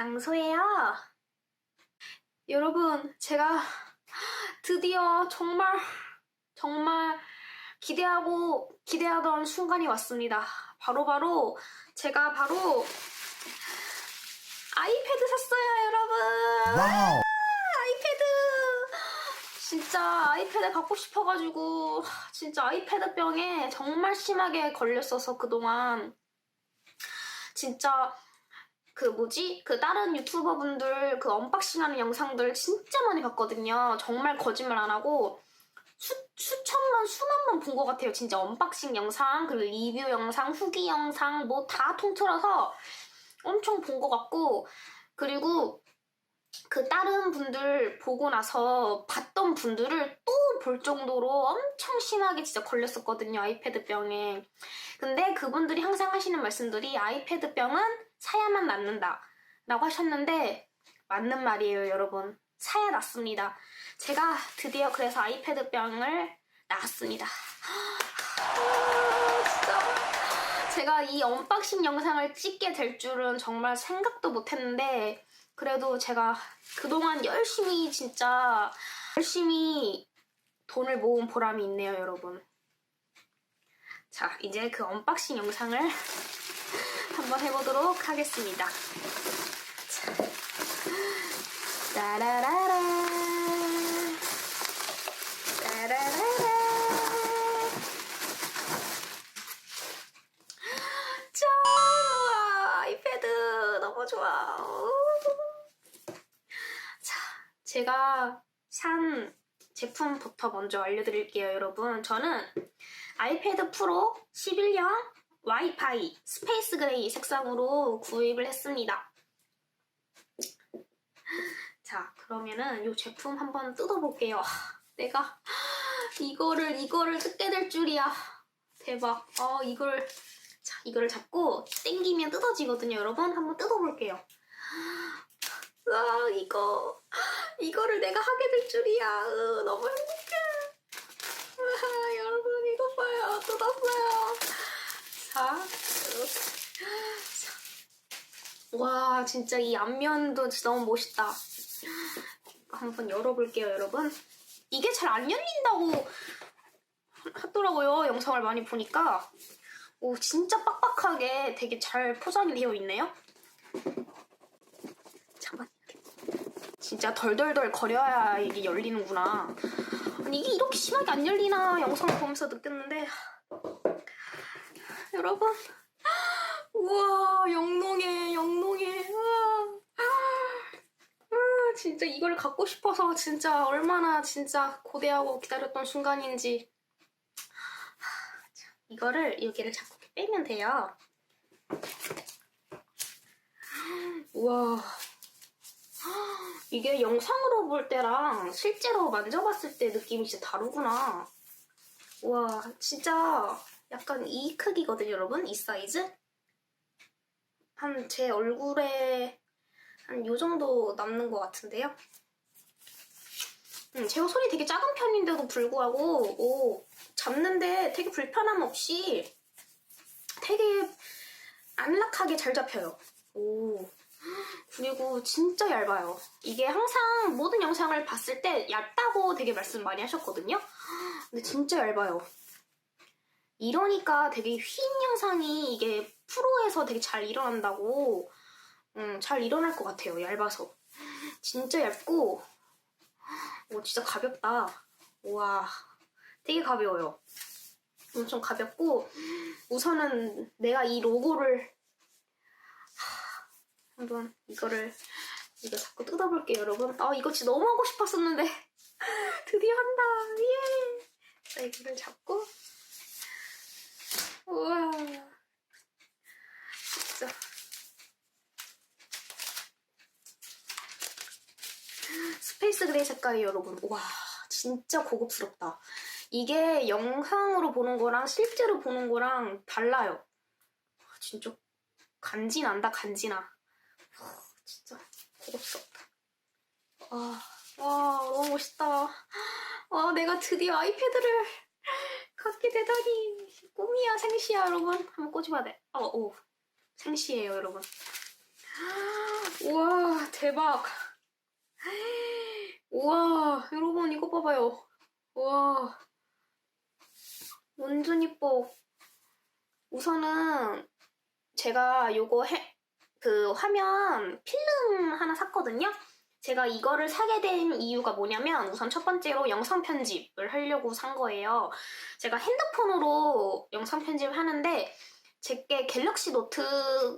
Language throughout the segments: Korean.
장소예요. 여러분, 제가 드디어 정말, 정말 기대하고 기대하던 순간이 왔습니다. 바로 바로 제가 바로 아이패드 샀어요, 여러분. 와우. 아이패드 진짜 아이패드 갖고 싶어가지고 진짜 아이패드 병에 정말 심하게 걸렸어서 그동안 진짜 그 뭐지? 그 다른 유튜버 분들 그 언박싱 하는 영상들 진짜 많이 봤거든요. 정말 거짓말 안 하고 수, 수천만 수만 번 본 것 같아요. 진짜 언박싱 영상 그리고 리뷰 영상 후기 영상 뭐 다 통틀어서 엄청 본 것 같고 그리고 그 다른 분들 보고 나서 봤던 분들을 또 볼 정도로 엄청 심하게 진짜 걸렸었거든요 아이패드 병에. 근데 그분들이 항상 하시는 말씀들이 아이패드 병은 사야만 낫는다 라고 하셨는데 맞는 말이에요 여러분. 사야 낫습니다. 제가 드디어 그래서 아이패드 병을 낳았습니다. 아, 진짜. 제가 이 언박싱 영상을 찍게 될 줄은 정말 생각도 못했는데 그래도 제가 그동안 열심히 진짜 열심히 돈을 모은 보람이 있네요, 여러분. 자, 이제 그 언박싱 영상을 한번 해보도록 하겠습니다. 자, 따라라라. 따라라라. 짠! 우와, 아이패드 너무 좋아. 우. 자, 제가 산 제품부터 먼저 알려드릴게요, 여러분. 저는 아이패드 프로 11형 와이파이 스페이스 그레이 색상으로 구입을 했습니다. 자, 그러면은 이 제품 한번 뜯어볼게요. 하, 내가 이거를 이거를 뜯게 될 줄이야. 대박. 어, 이걸 자, 이거를 잡고 당기면 뜯어지거든요, 여러분. 한번 뜯어볼게요. 아, 이거 이거를 내가 하게 될 줄이야. 으, 너무 행복해. 아, 여러분 이거 봐요. 뜯었어요. 자, 이렇게. 자. 와, 진짜 이 앞면도 진짜 너무 멋있다. 한번 열어볼게요, 여러분. 이게 잘 안 열린다고 하더라고요. 영상을 많이 보니까. 오, 진짜 빡빡하게 되게 잘 포장이 되어 있네요. 잠깐. 진짜 덜덜덜 거려야 이게 열리는구나. 아니, 이게 이렇게 심하게 안 열리나 영상을 보면서 느꼈는데. 여러분. 우와, 영롱해, 영롱해. 우와. 아, 진짜 이걸 갖고 싶어서 진짜 얼마나 진짜 고대하고 기다렸던 순간인지. 자, 이거를 여기를 자꾸 빼면 돼요. 우와. 이게 영상으로 볼 때랑 실제로 만져봤을 때 느낌이 진짜 다르구나. 우와, 진짜 약간 이 크기거든요, 여러분. 이 사이즈. 한 제 얼굴에 한 요 정도 남는 것 같은데요. 음, 제가 손이 되게 작은 편인데도 불구하고 오, 잡는데 되게 불편함 없이 되게 안락하게 잘 잡혀요. 오. 그리고 진짜 얇아요. 이게 항상 모든 영상을 봤을 때 얇다고 되게 말씀 많이 하셨거든요. 근데 진짜 얇아요. 이러니까 되게 휜 영상이 이게 프로에서 되게 잘 일어난다고 음, 잘 일어날 것 같아요. 얇아서. 진짜 얇고 오 진짜 가볍다. 와 되게 가벼워요. 엄청 가볍고 우선은 내가 이 로고를 한번 이거를 이거 자꾸 뜯어볼게요, 여러분. 아 이거 진짜 너무 하고 싶었었는데 드디어 한다. 예. 자 이거를 잡고 우와 진짜 스페이스 그레이 색깔이 여러분 와 진짜 고급스럽다. 이게 영상으로 보는 거랑 실제로 보는 거랑 달라요. 와, 진짜 간지난다 간지나. 와, 진짜 고급스럽다. 와, 와 너무 멋있다. 와 내가 드디어 아이패드를 갖게 되다니 꿈이야 생시야 여러분. 한번 꽂아봐야 돼. 어, 오 생시예요 여러분. 우와, 대박. 우와, 여러분, 이거 봐봐요. 우와. 완전 이뻐. 우선은 제가 요거 해, 그 화면 필름 하나 샀거든요. 제가 이거를 사게 된 이유가 뭐냐면 우선 첫 번째로 영상 편집을 하려고 산 거예요. 제가 핸드폰으로 영상 편집을 하는데 제게 갤럭시 노트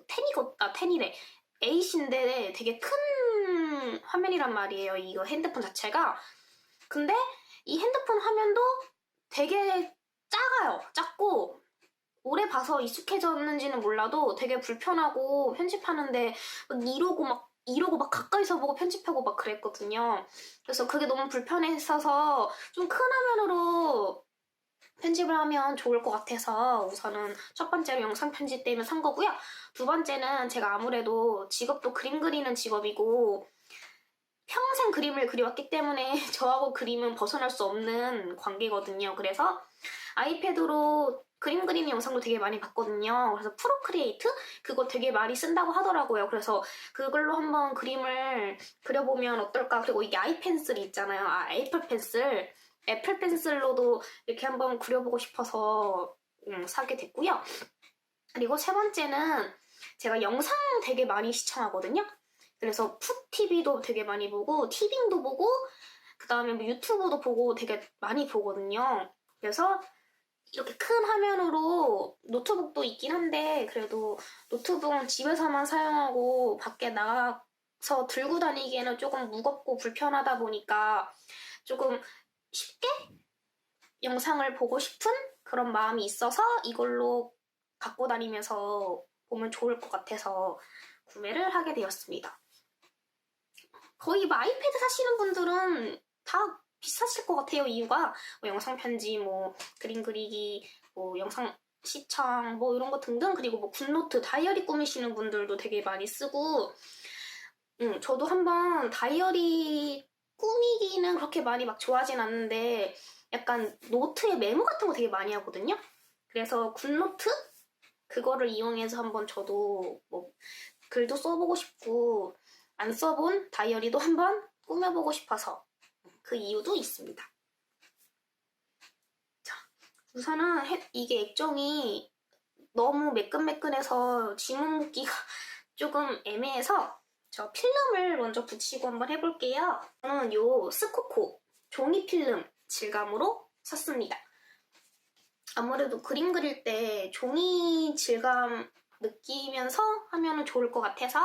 10이고 아 10이래. 8인데 되게 큰 화면이란 말이에요. 이거 핸드폰 자체가. 근데 이 핸드폰 화면도 되게 작아요. 작고 오래 봐서 익숙해졌는지는 몰라도 되게 불편하고 편집하는데 막 이러고 막 이러고 막 가까이서 보고 편집하고 막 그랬거든요. 그래서 그게 너무 불편했어서 좀 큰 화면으로 편집을 하면 좋을 것 같아서 우선은 첫 번째로 영상 편집 때문에 산 거고요. 두 번째는 제가 아무래도 직업도 그림 그리는 직업이고 평생 그림을 그려왔기 때문에 저하고 그림은 벗어날 수 없는 관계거든요. 그래서 아이패드로 그림 그리는 영상도 되게 많이 봤거든요. 그래서 프로 크리에이트 그거 되게 많이 쓴다고 하더라고요. 그래서 그걸로 한번 그림을 그려보면 어떨까? 그리고 이게 아이 펜슬이 있잖아요. 아, 애플 펜슬. 애플 펜슬로도 이렇게 한번 그려보고 싶어서 음, 사게 됐고요. 그리고 세 번째는 제가 영상 되게 많이 시청하거든요. 그래서 푸TV도 되게 많이 보고 티빙도 보고 그 다음에 뭐 유튜브도 보고 되게 많이 보거든요. 그래서 이렇게 큰 화면으로 노트북도 있긴 한데 그래도 노트북은 집에서만 사용하고 밖에 나가서 들고 다니기에는 조금 무겁고 불편하다 보니까 조금 쉽게 영상을 보고 싶은 그런 마음이 있어서 이걸로 갖고 다니면서 보면 좋을 것 같아서 구매를 하게 되었습니다. 거의 뭐 아이패드 사시는 분들은 다 비슷하실 것 같아요. 이유가 뭐 영상 편집, 뭐 그림 그리기, 뭐 영상 시청, 뭐 이런 거 등등 그리고 뭐 굿노트, 다이어리 꾸미시는 분들도 되게 많이 쓰고, 음, 저도 한번 다이어리 꾸미기는 그렇게 많이 막 좋아하진 않는데 약간 노트에 메모 같은 거 되게 많이 하거든요. 그래서 굿노트 그거를 이용해서 한번 저도 뭐 글도 써보고 싶고 안 써본 다이어리도 한번 꾸며보고 싶어서 그 이유도 있습니다. 자, 우선은 해- 이게 액정이 너무 매끈매끈해서 지문 묶기가 조금 애매해서 저 필름을 먼저 붙이고 한번 해볼게요. 저는 요 스코코 종이 필름 질감으로 샀습니다. 아무래도 그림 그릴 때 종이 질감 느끼면서 하면 좋을 것 같아서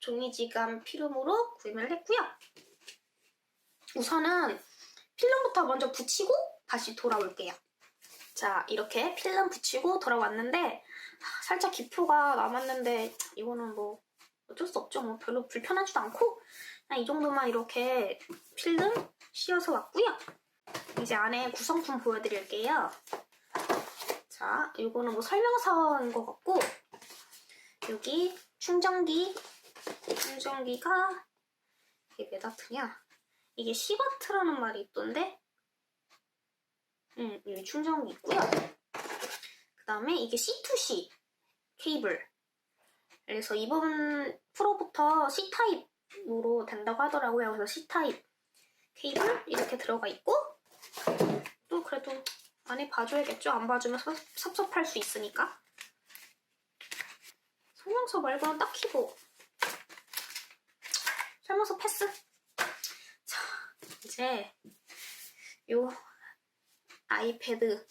종이 질감 필름으로 구매를 했고요. 우선은 필름부터 먼저 붙이고 다시 돌아올게요. 자, 이렇게 필름 붙이고 돌아왔는데 아, 살짝 기포가 남았는데 이거는 뭐 어쩔 수 없죠. 뭐 별로 불편하지도 않고 그냥 이 정도만 이렇게 필름 씌워서 왔고요. 이제 안에 구성품 보여드릴게요. 자, 이거는 뭐 설명서인 것 같고 여기 충전기 충전기가 이게 몇 와트냐? 이게 10와트라는 말이 있던데 음, 여기 충전기 있고요. 그 다음에 이게 C2C 케이블 그래서 이번 프로부터 C타입으로 된다고 하더라고요. 그래서 C타입 케이블 이렇게 들어가 있고 또 그래도 안에 봐줘야겠죠? 안 봐주면 섭- 섭섭할 수 있으니까 설명서 말고는 딱히 뭐 설명서 패스 제 요 아이패드를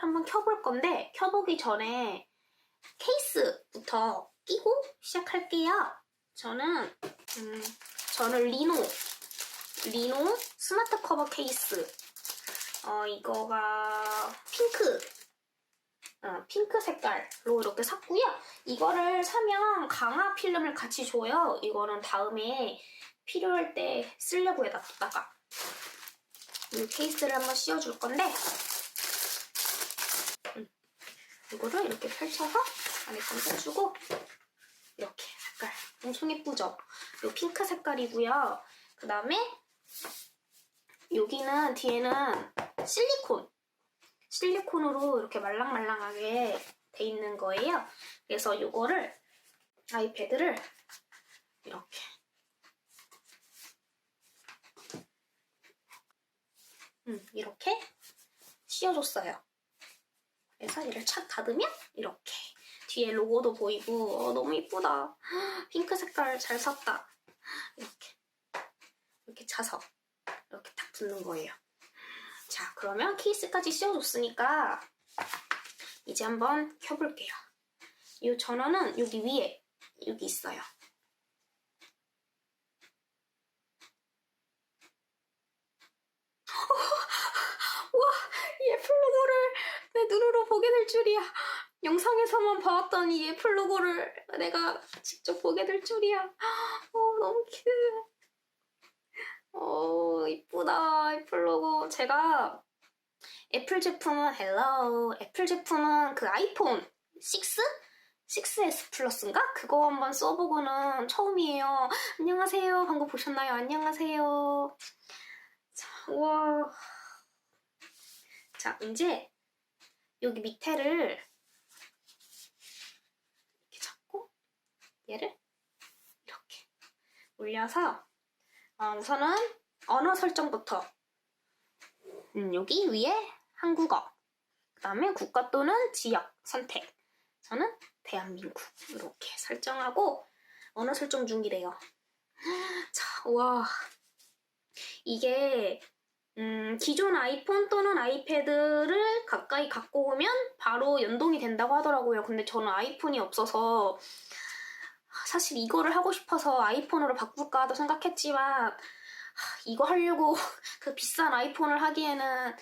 한번 켜볼 건데 켜보기 전에 케이스부터 끼고 시작할게요. 저는 음, 저는 리노 리노 스마트 커버 케이스 어 이거가 핑크 어, 핑크 색깔로 이렇게 샀고요. 이거를 사면 강화 필름을 같이 줘요. 이거는 다음에 필요할 때 쓰려고 해놨다가 이 케이스를 한번 씌워줄 건데 음, 이거를 이렇게 펼쳐서 안에 꽂아주고 이렇게 색깔 엄청 예쁘죠? 이 핑크 색깔이고요. 그 다음에 여기는 뒤에는 실리콘 실리콘으로 이렇게 말랑말랑하게 돼 있는 거예요. 그래서 이거를 아이패드를 이렇게 음, 이렇게 씌워줬어요. 그래서 얘를 착 닫으면 이렇게 뒤에 로고도 보이고 어, 너무 이쁘다. 핑크 색깔 잘 샀다. 이렇게 이렇게 차서 이렇게 딱 붙는 거예요. 자 그러면 케이스까지 씌워줬으니까 이제 한번 켜볼게요. 이 전원은 여기 위에 여기 있어요. 와, 이 애플 로고를 내 눈으로 보게 될 줄이야. 영상에서만 봐왔던 이 애플 로고를 내가 직접 보게 될 줄이야. 어, 너무 기대돼. 어, 이쁘다, 애플 로고. 제가 애플 제품은, 헬로, 애플 제품은 그 아이폰 6? 6S 플러스인가? 그거 한번 써보고는 처음이에요. 안녕하세요. 방금 보셨나요? 안녕하세요. 자, 우와. 자, 이제 여기 밑에를 이렇게 잡고 얘를 이렇게 올려서 어, 우선은 언어 설정부터. 음, 여기 위에 한국어 그 다음에 국가 또는 지역 선택. 저는 대한민국 이렇게 설정하고 언어 설정 중이래요. 자, 와. 이게 음, 기존 아이폰 또는 아이패드를 가까이 갖고 오면 바로 연동이 된다고 하더라고요. 근데 저는 아이폰이 없어서 사실 이거를 하고 싶어서 아이폰으로 바꿀까도 생각했지만 이거 하려고 그 비싼 아이폰을 하기에는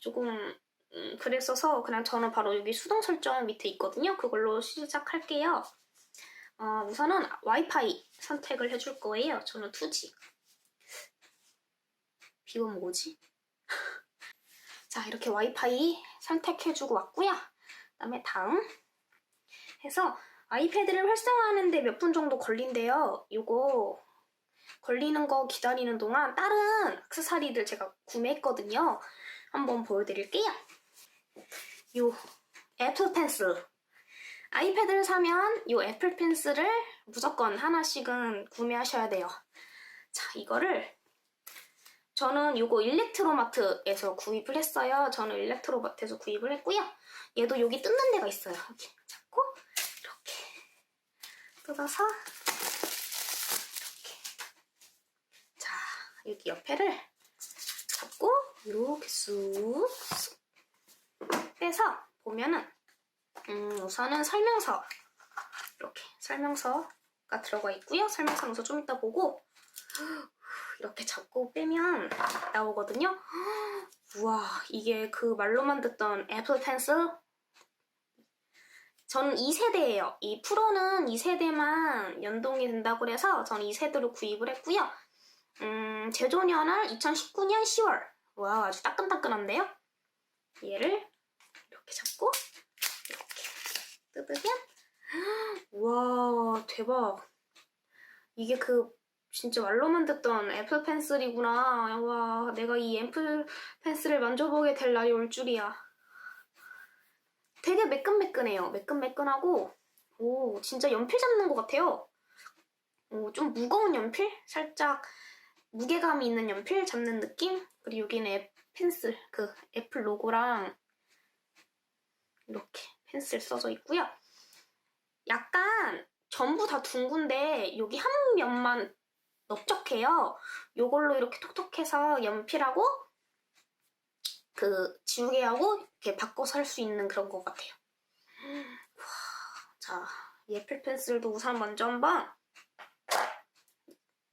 조금 음, 그랬어서 그냥 저는 바로 여기 수동 설정 밑에 있거든요. 그걸로 시작할게요. 어, 우선은 와이파이 선택을 해줄 거예요. 저는 2G. 비번 뭐지? 자, 이렇게 와이파이 선택해주고 왔고요. 그 다음에 다음 해서 아이패드를 활성화하는데 몇 분 정도 걸린대요. 이거 걸리는 거 기다리는 동안 다른 액세서리들 제가 구매했거든요. 한번 보여드릴게요. 요 애플 펜슬. 아이패드를 사면 이 애플 펜슬을 무조건 하나씩은 구매하셔야 돼요. 자, 이거를 저는 이거 일렉트로마트에서 구입을 했어요. 저는 일렉트로마트에서 구입을 했고요. 얘도 여기 뜯는 데가 있어요. 이렇게 잡고 이렇게 뜯어서 이렇게 자 여기 옆에를 잡고 이렇게 쑥, 쑥 빼서 보면은 음, 우선은 설명서 이렇게 설명서가 들어가 있고요. 설명서 우선 좀 이따 보고 이렇게 잡고 빼면 나오거든요. 우와, 이게 그 말로만 듣던 애플 펜슬? 저는 2세대예요. 이 프로는 2세대만 연동이 된다고 해서 저는 2세대로 구입을 했고요. 음, 제조년을 2019년 10월. 와, 아주 따끈따끈한데요? 얘를 이렇게 잡고 이렇게 뜯으면 와, 대박. 이게 그 진짜 말로만 듣던 애플 펜슬이구나. 와, 내가 이 애플 펜슬을 만져보게 될 날이 올 줄이야. 되게 매끈매끈해요. 매끈매끈하고, 오, 진짜 연필 잡는 것 같아요. 오, 좀 무거운 연필? 살짝 무게감이 있는 연필 잡는 느낌? 그리고 여기는 애 펜슬, 그 애플 로고랑 이렇게 펜슬 써져 있고요. 약간 전부 다 둥근데 여기 한 면만 넓적해요. 요걸로 이렇게 톡톡해서 연필하고 그 지우개하고 이렇게 바꿔서 할 수 있는 그런 것 같아요. 와, 자, 이 애플 펜슬도 우선 먼저 한번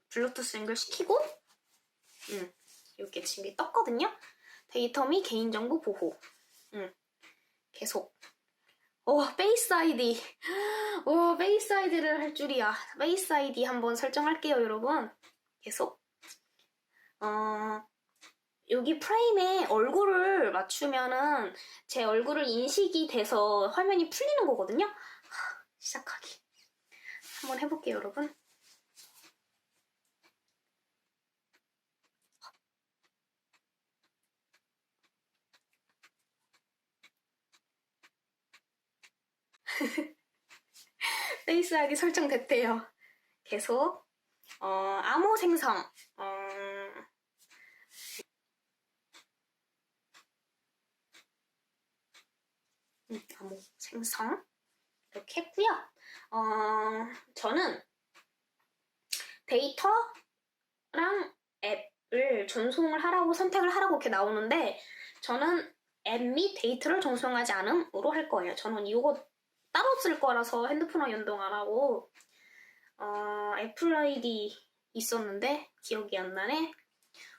블루투스 연결시키고 음, 이렇게 지금 떴거든요. 데이터 및 개인정보 보호 음, 계속 오, 페이스 아이디. 오, 페이스 아이디를 할 줄이야. 페이스 아이디 한번 설정할게요, 여러분. 계속. 어, 여기 프레임에 얼굴을 맞추면은 제 얼굴을 인식이 돼서 화면이 풀리는 거거든요. 하, 시작하기. 한번 해볼게요, 여러분. 레이스하게 설정됐대요. 계속 어, 암호 생성 어, 음, 암호 생성 이렇게 했고요. 어, 저는 데이터랑 앱을 전송을 하라고 선택을 하라고 이렇게 나오는데 저는 앱 및 데이터를 전송하지 않음으로 할 거예요. 저는 이거 따로 쓸 거라서 핸드폰과 연동 안 하고 어, 애플 아이디 있었는데 기억이 안 나네.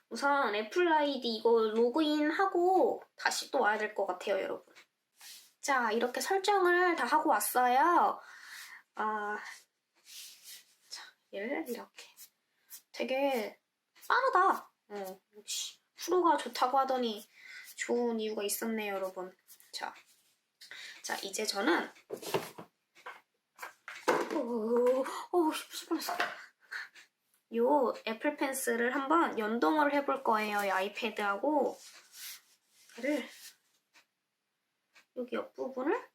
우선 애플 아이디 이거 로그인하고 다시 또 와야 될 것 같아요, 여러분. 자, 이렇게 설정을 다 하고 왔어요. 아, 자, 얘를 이렇게. 되게 빠르다. 어, 프로가 좋다고 하더니 좋은 이유가 있었네요, 여러분. 자, 자 이제 저는 오, 오, 뻔했어. 요 애플 펜슬을 한번 연동을 해볼 거예요, 이 아이패드하고. 얘를 여기 옆부분을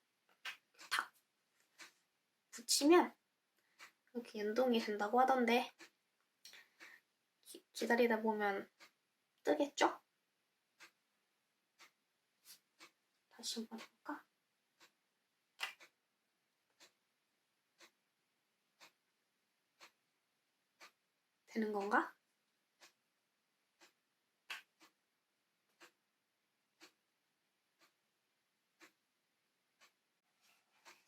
탁 붙이면 이렇게 연동이 된다고 하던데 기, 기다리다 보면 뜨겠죠? 다시 한번 해볼까? 되는 건가?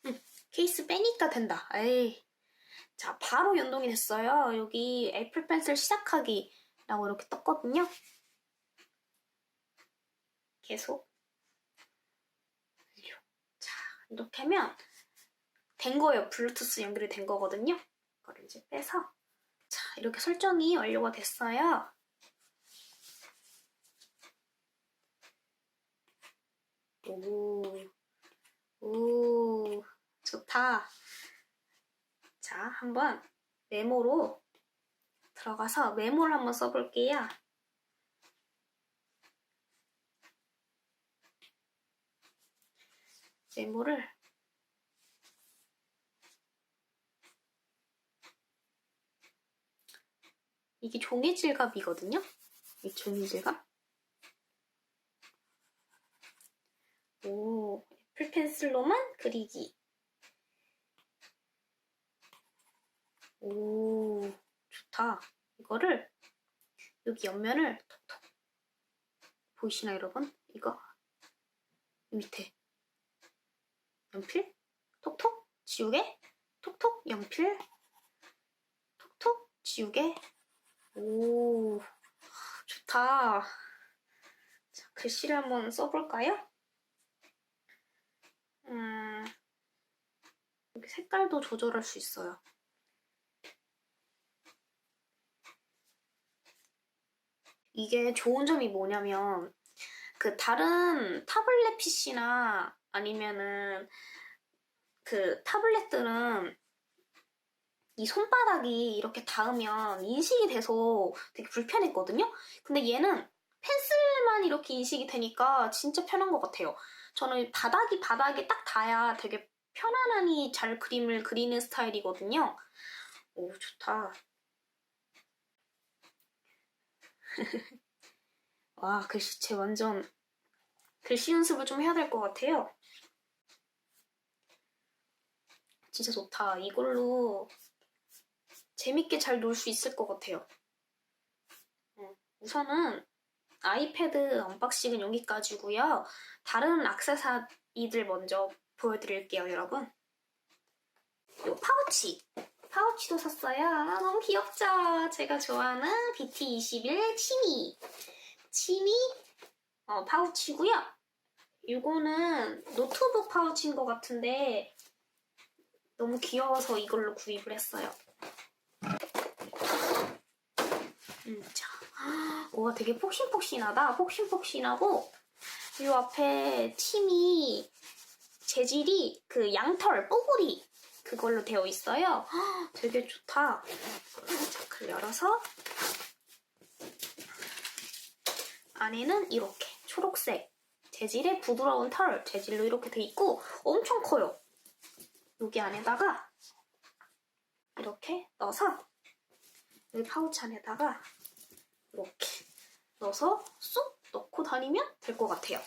응, 케이스 빼니까 된다. 에이. 자, 바로 연동이 됐어요. 여기 애플 펜슬 시작하기라고 이렇게 떴거든요. 계속. 자, 이렇게 하면 된 거예요. 블루투스 연결이 된 거거든요. 이거를 이제 빼서 자, 이렇게 설정이 완료가 됐어요. 오, 오, 좋다. 자, 한번 메모로 들어가서 메모를 한번 써볼게요. 메모를 이게 종이 질갑이거든요. 이 종이 질갑. 오, 애플 펜슬로만 그리기. 오, 좋다. 이거를 여기 옆면을 톡톡 보이시나요, 여러분? 이거 이 밑에 연필 톡톡 지우개 톡톡 연필 톡톡 지우개 오, 좋다. 자, 글씨를 한번 써볼까요? 음, 색깔도 조절할 수 있어요. 이게 좋은 점이 뭐냐면, 그 다른 타블렛 PC나 아니면은 그 타블렛들은 이 손바닥이 이렇게 닿으면 인식이 돼서 되게 불편했거든요? 근데 얘는 펜슬만 이렇게 인식이 되니까 진짜 편한 것 같아요. 저는 바닥이 바닥에 딱 닿아야 되게 편안하니 잘 그림을 그리는 스타일이거든요. 오, 좋다. 와, 글씨체 완전 글씨 연습을 좀 해야 될 것 같아요. 진짜 좋다. 이걸로 재밌게 잘 놀 수 있을 것 같아요. 어, 우선은 아이패드 언박싱은 여기까지고요. 다른 악세사리들 먼저 보여드릴게요, 여러분. 요 파우치. 파우치도 샀어요. 아, 너무 귀엽죠? 제가 좋아하는 BT21 치미. 치미 어, 파우치고요. 이거는 노트북 파우치인 것 같은데 너무 귀여워서 이걸로 구입을 했어요. 음, 자. 와, 되게 폭신폭신하다. 폭신폭신하고, 이 앞에 침이 재질이 그 양털, 뽀글이 그걸로 되어 있어요. 되게 좋다. 자, 그걸 열어서 안에는 이렇게 초록색 재질의 부드러운 털 재질로 이렇게 돼 있고 엄청 커요. 여기 안에다가 이렇게 넣어서 여기 파우치 안에다가 이렇게 넣어서 쏙 넣고 다니면 될 것 같아요.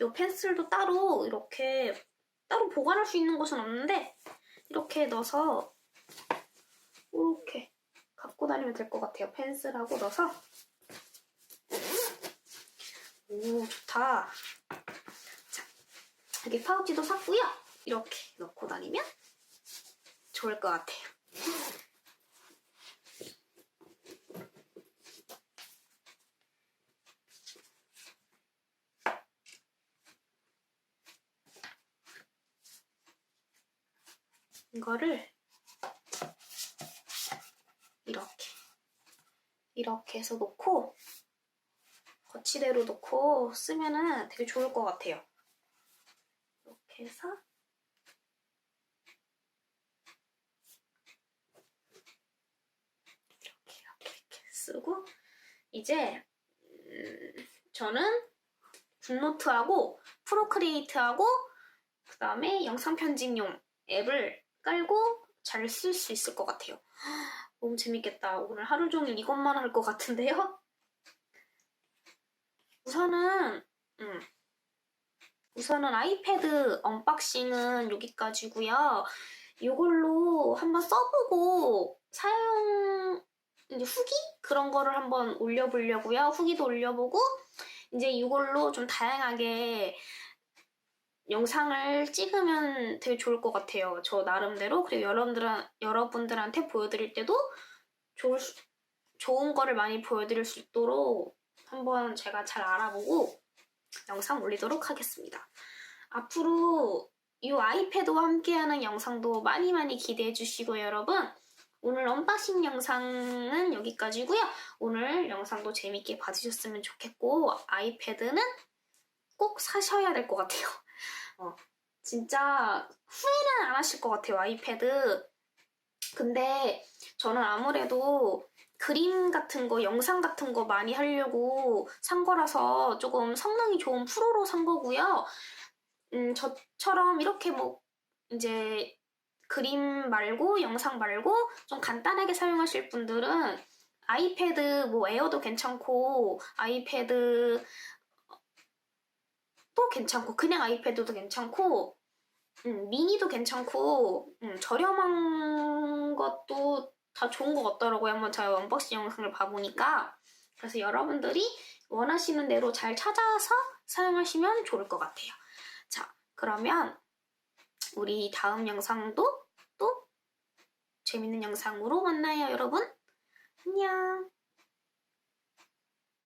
이 펜슬도 따로 이렇게 따로 보관할 수 있는 곳은 없는데 이렇게 넣어서 이렇게 갖고 다니면 될 것 같아요. 펜슬하고 넣어서 오 좋다. 자 여기 파우치도 샀고요. 이렇게 넣고 다니면 좋을 것 같아요. 이거를 이렇게 이렇게 해서 놓고 거치대로 놓고 쓰면은 되게 좋을 것 같아요. 이렇게 해서 이렇게 이렇게 이렇게 쓰고 이제 음, 저는 굿노트하고 프로크리에이트하고 그 다음에 영상 편집용 앱을 깔고 잘 쓸 수 있을 것 같아요. 너무 재밌겠다. 오늘 하루 종일 이것만 할 것 같은데요? 우선은, 음, 우선은 아이패드 언박싱은 여기까지고요. 이걸로 한번 써보고 사용 이제 후기 그런 거를 한번 올려보려고요. 후기도 올려보고 이제 이걸로 좀 다양하게 영상을 찍으면 되게 좋을 것 같아요. 저 나름대로 그리고 여러분들 여러분들한테 보여드릴 때도 좋을 수- 좋은 거를 많이 보여드릴 수 있도록 한번 제가 잘 알아보고 영상 올리도록 하겠습니다. 앞으로 이 아이패드와 함께하는 영상도 많이 많이 기대해 주시고 여러분 오늘 언박싱 영상은 여기까지고요. 오늘 영상도 재밌게 봐주셨으면 좋겠고 아이패드는 꼭 사셔야 될 것 같아요. 어, 진짜 후회는 안 하실 것 같아요, 아이패드. 근데 저는 아무래도 그림 같은 거, 영상 같은 거 많이 하려고 산 거라서 조금 성능이 좋은 프로로 산 거고요. 음, 저처럼 이렇게 뭐, 이제 그림 말고, 영상 말고, 좀 간단하게 사용하실 분들은 아이패드 뭐 에어도 괜찮고, 아이패드 또 괜찮고 그냥 아이패드도 괜찮고 음, 미니도 괜찮고 음, 저렴한 것도 다 좋은 것 같더라고요. 한번 제가 언박싱 영상을 봐보니까 그래서 여러분들이 원하시는 대로 잘 찾아서 사용하시면 좋을 것 같아요. 자 그러면 우리 다음 영상도 또 재밌는 영상으로 만나요 여러분 안녕